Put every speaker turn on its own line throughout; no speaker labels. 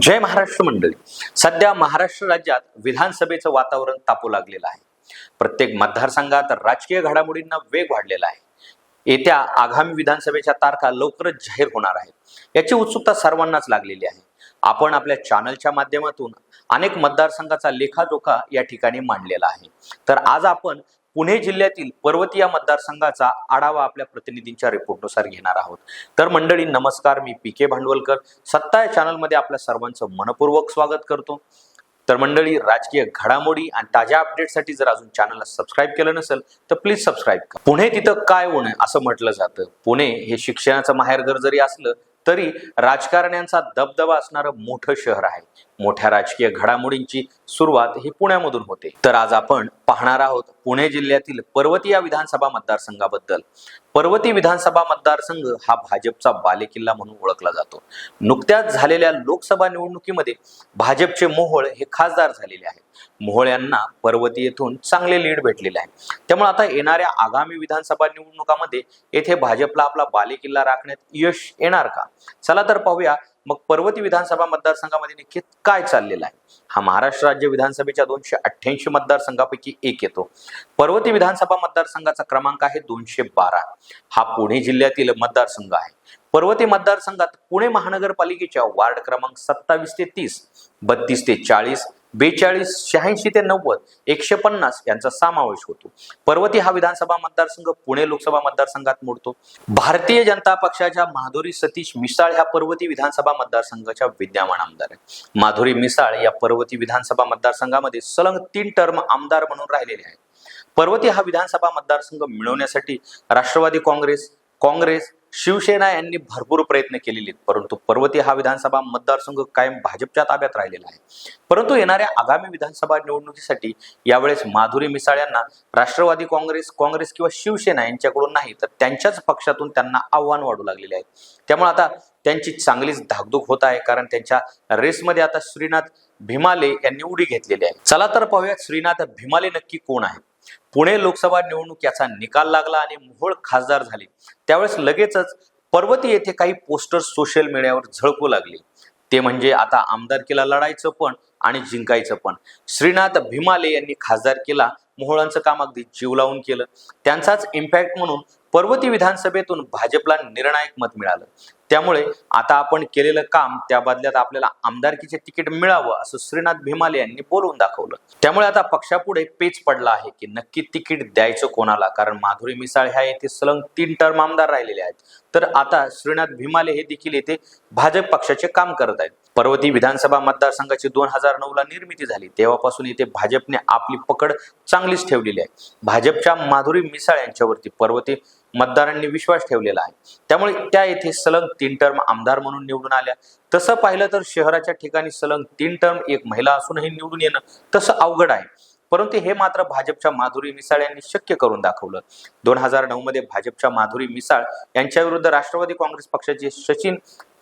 जय महाराष्ट्र मंडळी. सध्या महाराष्ट्र राज्यात विधानसभेचं वातावरण तापू लागलेलं आहे. प्रत्येक मतदारसंघात राजकीय घडामोडींना वेग वाढलेला आहे. येत्या आगामी विधानसभेच्या तारखा लवकरच जाहीर होणार आहेत. याची उत्सुकता सर्वांनाच लागलेली आहे. आपण आपल्या चॅनलच्या माध्यमातून अनेक मतदारसंघाचा लेखाजोखा या ठिकाणी मांडलेला आहे. तर आज आपण पुणे जिल्ह्यातील पर्वतीय मतदारसंघाचा आढावा आपल्या प्रतिनिधींच्या रिपोर्टनुसार घेणार आहोत. तर मंडळी नमस्कार. मी पी के भांडवलकर. सत्ता या चॅनलमध्ये आपल्या सर्वांचं मनपूर्वक स्वागत करतो. तर मंडळी राजकीय घडामोडी आणि ताज्या अपडेटसाठी जर अजून चॅनलला सबस्क्राईब केलं नसेल तर प्लीज सबस्क्राईब करा. पुणे तिथं काय होणं असं म्हटलं जातं? पुणे हे शिक्षणाचं माहेरघर जरी असलं तरी राजकारण्यांचा दबदबा असणारं मोठं शहर आहे. मोठ्या राजकीय घडामोडींची सुरुवात ही पुण्यामधून होते. तर आज आपण पाहणार आहोत पुणे जिल्ह्यातील पर्वतीय विधानसभा मतदारसंघाबद्दल. पर्वती विधानसभा मतदारसंघ हा भाजपचा बालेकिल्ला म्हणून ओळखला जातो. नुकत्याच झालेल्या लोकसभा निवडणुकीमध्ये भाजपचे मोहोळ हे खासदार झालेले आहेत. मोहोळ यांना पर्वती येथून चांगले लीड भेटलेले आहे. त्यामुळे आता येणाऱ्या आगामी विधानसभा निवडणुकामध्ये येथे भाजपला आपला बालेकिल्ला राखण्यात यश येणार का? चला तर पाहूया मग पर्वती विधानसभा मतदारसंघामध्ये नक्की काय चाललेलं आहे? हा महाराष्ट्र राज्य विधानसभेच्या दोनशे अठ्ठ्याऐंशी मतदारसंघापैकी एक येतो. पर्वती विधानसभा मतदारसंघाचा क्रमांक आहे दोनशे बारा. हा पुणे जिल्ह्यातील मतदारसंघ आहे. पर्वती मतदारसंघात पुणे महानगरपालिकेच्या वार्ड क्रमांक सत्तावीस ते तीस बत्तीस ते चाळीस बेचाळीस शहाऐंशी ते नव्वद एकशे पन्नास यांचा समावेश होतो. पर्वती हा विधानसभा मतदारसंघ पुणे लोकसभा मतदारसंघात मोडतो. भारतीय जनता पक्षाच्या माधुरी सतीश मिसाळ ह्या पर्वती विधानसभा मतदारसंघाच्या विद्यमान आमदार आहेत. माधुरी मिसाळ या पर्वती विधानसभा मतदारसंघामध्ये सलग तीन टर्म आमदार म्हणून राहिलेले आहेत. पर्वती हा विधानसभा मतदारसंघ मिळवण्यासाठी राष्ट्रवादी काँग्रेस काँग्रेस शिवसेना यांनी भरपूर प्रयत्न केलेले आहेत. परंतु पर्वती हा विधानसभा मतदारसंघ कायम भाजपच्या ताब्यात राहिलेला आहे. परंतु येणाऱ्या आगामी विधानसभा निवडणुकीसाठी यावेळेस माधुरी मिसाळ यांना राष्ट्रवादी काँग्रेस काँग्रेस किंवा शिवसेना यांच्याकडून नाही तर त्यांच्याच पक्षातून त्यांना आव्हान वाढू लागलेले आहे. त्यामुळे आता त्यांची चांगलीच धाकधूक होत आहे कारण त्यांच्या रेसमध्ये आता श्रीनाथ भीमाले यांनी उडी घेतलेली आहे. चला तर पाहूयात श्रीनाथ भीमाले नक्की कोण आहे पुणे लोकसभा निवडणूक याचा निकाल लागला आणि मोहोळ खासदार झाले. त्यावेळेस लगेचच पर्वती येथे काही पोस्टर्स सोशल मीडियावर झळकू लागले. ते म्हणजे आता आमदारकीला लढायचं पण आणि जिंकायचं पण. श्रीनाथ भीमाले यांनी खासदारकीला मोहोळांचं काम अगदी जीव लावून केलं. त्यांचाच इम्पॅक्ट म्हणून पर्वती विधानसभेतून भाजपला निर्णायक मत मिळालं. त्यामुळे आता आपण केलेलं काम त्या बदल्यात आपल्याला आमदारकीचे तिकीट मिळावं असं श्रीनाथ भीमाले यांनी बोलवून दाखवलं. त्यामुळे आता पक्षापुढे पेच पडला आहे की नक्की तिकीट द्यायचं कोणाला? कारण माधुरी मिसाळ ह्या येथे सलग तीन टर्म आमदार राहिलेले आहेत. तर आता श्रीनाथ भीमाले हे देखील येथे भाजप पक्षाचे काम करत आहेत. पर्वती विधानसभा मतदारसंघाची दोन हजार नऊ ला निर्मिती झाली. तेव्हापासून इथे भाजपने आपली पकड चांगलीच ठेवलेली आहे. भाजपच्या माधुरी मिसाळ यांच्यावरती पर्वती मतदारांनी विश्वास ठेवलेला आहे. त्यामुळे त्या येथे सलग तीन टर्म आमदार म्हणून निवडून आल्या. तसं पाहिलं तर शहराच्या ठिकाणी सलग तीन टर्म एक महिला असूनही निवडून येणं तसं अवघड आहे. परंतु हे मात्र भाजपच्या माधुरी मिसाळ यांनी शक्य करून दाखवलं. दोन हजार नऊ मध्ये भाजपच्या माधुरी मिसाळ यांच्या विरुद्ध राष्ट्रवादी काँग्रेस पक्षाचे सचिन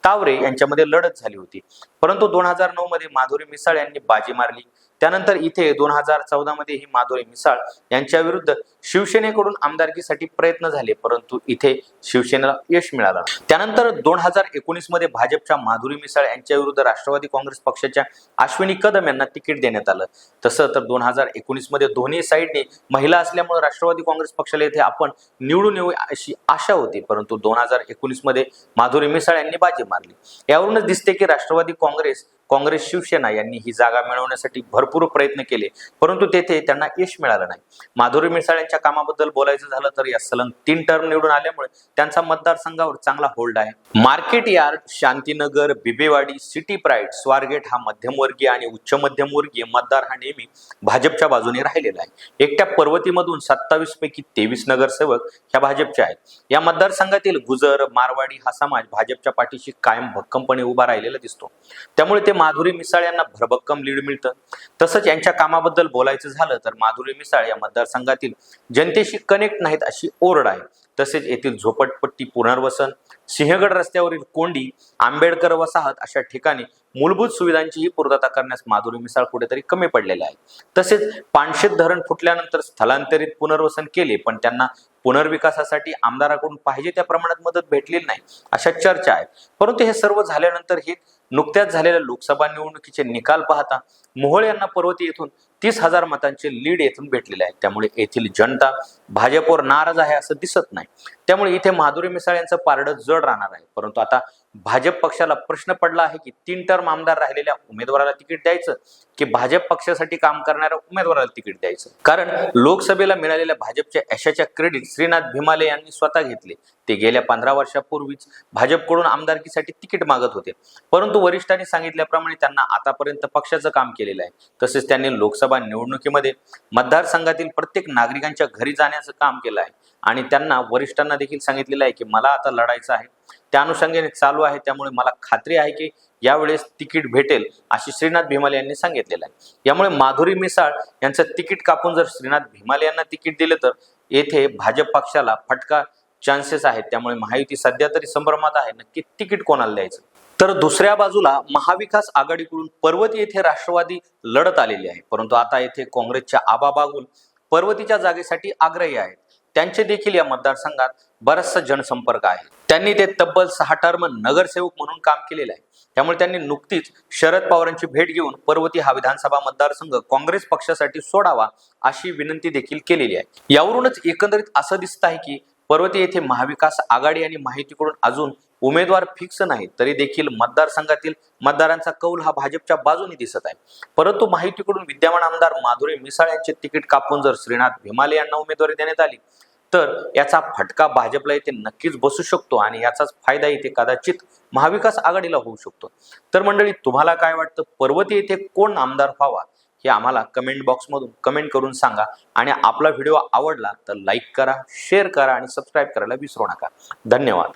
तावरे यांच्यामध्ये लढत झाली होती. परंतु दोन हजार नऊ मध्ये माधुरी मिसाळ यांनी बाजी मारली. त्यानंतर इथे दोन हजार चौदा मध्ये ही माधुरी मिसाळ यांच्या विरुद्ध शिवसेनेकडून आमदारकीसाठी प्रयत्न झाले परंतु इथे शिवसेनेला यश मिळालं त्यानंतर दोन हजार एकोणीसमध्ये भाजपच्या माधुरी मिसाळ यांच्या विरुद्ध राष्ट्रवादी काँग्रेस पक्षाच्या अश्विनी कदम यांना तिकीट देण्यात आलं. तसं तर दोन हजार एकोणीसमध्ये दोन्ही साईडने महिला असल्यामुळे राष्ट्रवादी काँग्रेस पक्षाला येथे आपण निवडून येऊ अशी आशा होती परंतु दोन हजार एकोणीसमध्ये माधुरी मिसाळ यांनी बाजी मारली. यावरूनच दिसते की राष्ट्रवादी काँग्रेस काँग्रेस शिवसेना यांनी ही जागा मिळवण्यासाठी भरपूर प्रयत्न केले परंतु तेथे त्यांना यश मिळालं नाही. माधुरी मिसाळ यांच्या कामाबद्दल बोलायचं झालं तर या सलग तीन टर्म निवडून आल्यामुळे त्यांचा मतदारसंघावर चांगला होल्ड आहे. Market yard Shantinagar Bibwewadi city pride Swargate हा मध्यमवर्गीय आणि उच्च मध्यमवर्गीय मतदार हा नेहमी भाजपच्या बाजूने राहिलेला आहे. एकट्या पर्वतीमधून सत्तावीस पैकी तेवीस नगरसेवक ह्या भाजपच्या आहेत. या मतदारसंघातील गुजर मारवाडी हा समाज भाजपच्या पाठीशी कायम भक्कमपणे उभा राहिलेला दिसतो. त्यामुळे ते माधुरी मिसाळ यांना भरभक्कम लीड मिळतं. तसंच यांच्या कामाबद्दल बोलायचं झालं तर माधुरी मिसाळ या मतदारसंघातील जनतेशी कनेक्ट नाहीत अशी ओरड आहे. तसेच येथील झोपडपट्टी पुनर्वसन सिंहगड रस्त्यावरील कोंडी आंबेडकर वसाहत अशा ठिकाणी मूलभूत सुविधांचीही पूर्तता करण्यास माधुरी मिसाळ कुठेतरी कमी पडलेले आहे. तसेच पानशेत धरण फुटल्यानंतर स्थलांतरित पुनर्वसन केले पण त्यांना पुनर्विकासासाठी आमदाराकडून पाहिजे त्या प्रमाणात मदत भेटलेली नाही अशा चर्चा आहेत परंतु हे सर्व झाल्यानंतर हे नुकत्याच झालेल्या लोकसभा निवडणुकीचे निकाल पाहता मोहोळ यांना पर्वती येथून तीस हजार मतांचे लीड येथून भेटलेले आहे त्यामुळे येथील जनता भाजपवर नाराज आहे असं दिसत नाही. त्यामुळे इथे माधुरी मिसाळ यांचं पारडं जड राहणार आहे. परंतु आता भाजप पक्षाला प्रश्न पडला आहे की तीन टर्म आमदार राहिलेल्या उमेदवाराला तिकीट द्यायचं की भाजप पक्षासाठी काम करणाऱ्या उमेदवाराला तिकीट द्यायचं? कारण लोकसभेला मिळालेल्या भाजपच्या यशाच्या क्रेडिट श्रीनाथ भिमाले यांनी स्वतः घेतले. ते गेल्या पंधरा वर्षापूर्वीच भाजपकडून आमदारकीसाठी तिकीट मागत होते. परंतु वरिष्ठांनी सांगितल्याप्रमाणे त्यांना आतापर्यंत पक्षाचं काम केलेलं आहे. तसेच त्यांनी लोकसभा निवडणुकीमध्ये मतदारसंघातील प्रत्येक नागरिकांच्या घरी जाण्याचं काम केलं आहे. आणि त्यांना वरिष्ठांना देखील सांगितलेलं आहे की मला आता लढायचं आहे. त्या अनुषंगाने चालू आहे त्यामुळे मला खात्री आहे की यावेळेस तिकीट भेटेल अशी श्रीनाथ भिमाले यांनी सांगितलेलं आहे. यामुळे माधुरी मिसाळ यांचं तिकीट कापून जर श्रीनाथ भिमाले यांना तिकीट दिलं तर येथे भाजप पक्षाला फटका चान्सेस आहेत. त्यामुळे महायुती सध्या तरी संभ्रमात आहे. नक्की तिकीट कोणाला द्यायचं? तर दुसऱ्या बाजूला महाविकास आघाडीकडून पर्वती येथे राष्ट्रवादी लढत आलेली आहे. परंतु आता येथे काँग्रेसच्या आबा बागुल पर्वतीच्या जागेसाठी आग्रही आहेत. त्यांचे देखील या मतदारसंघात बराचसा जनसंपर्क आहे. त्यांनी ते तब्बल सहा टर्म नगरसेवक म्हणून काम केलेलं आहे. त्यामुळे त्यांनी नुकतीच शरद पवारांची भेट घेऊन पर्वती हा विधानसभा मतदारसंघ काँग्रेस पक्षासाठी सोडावा अशी विनंती देखील केलेली आहे. यावरूनच एकंदरीत असं दिसत आहे की पर्वती येथे महाविकास आघाडी आणि माहितीकडून अजून उमेदवार फिक्स नाही तरी देखील मतदारसंघातील मतदारांचा कौल हा भाजपच्या बाजूने दिसत आहे. परंतु माहितीकडून विद्यमान आमदार माधुरी मिसाळ यांचे तिकीट कापून जर श्रीनाथ भिमाले यांना उमेदवारी देण्यात आली तर याचा फटका भाजपला इथे नक्कीच बसू शकतो आणि याचाच फायदा इथे कदाचित महाविकास आघाडीला होऊ शकतो. तर मंडळी तुम्हाला काय वाटतं? पर्वती येथे कोण आमदार व्हावा? हे आम्हाला कमेंट बॉक्समधून कमेंट करून सांगा. आणि आपला व्हिडिओ आवडला तर लाईक करा शेअर करा आणि सबस्क्राईब करायला विसरू नका. धन्यवाद.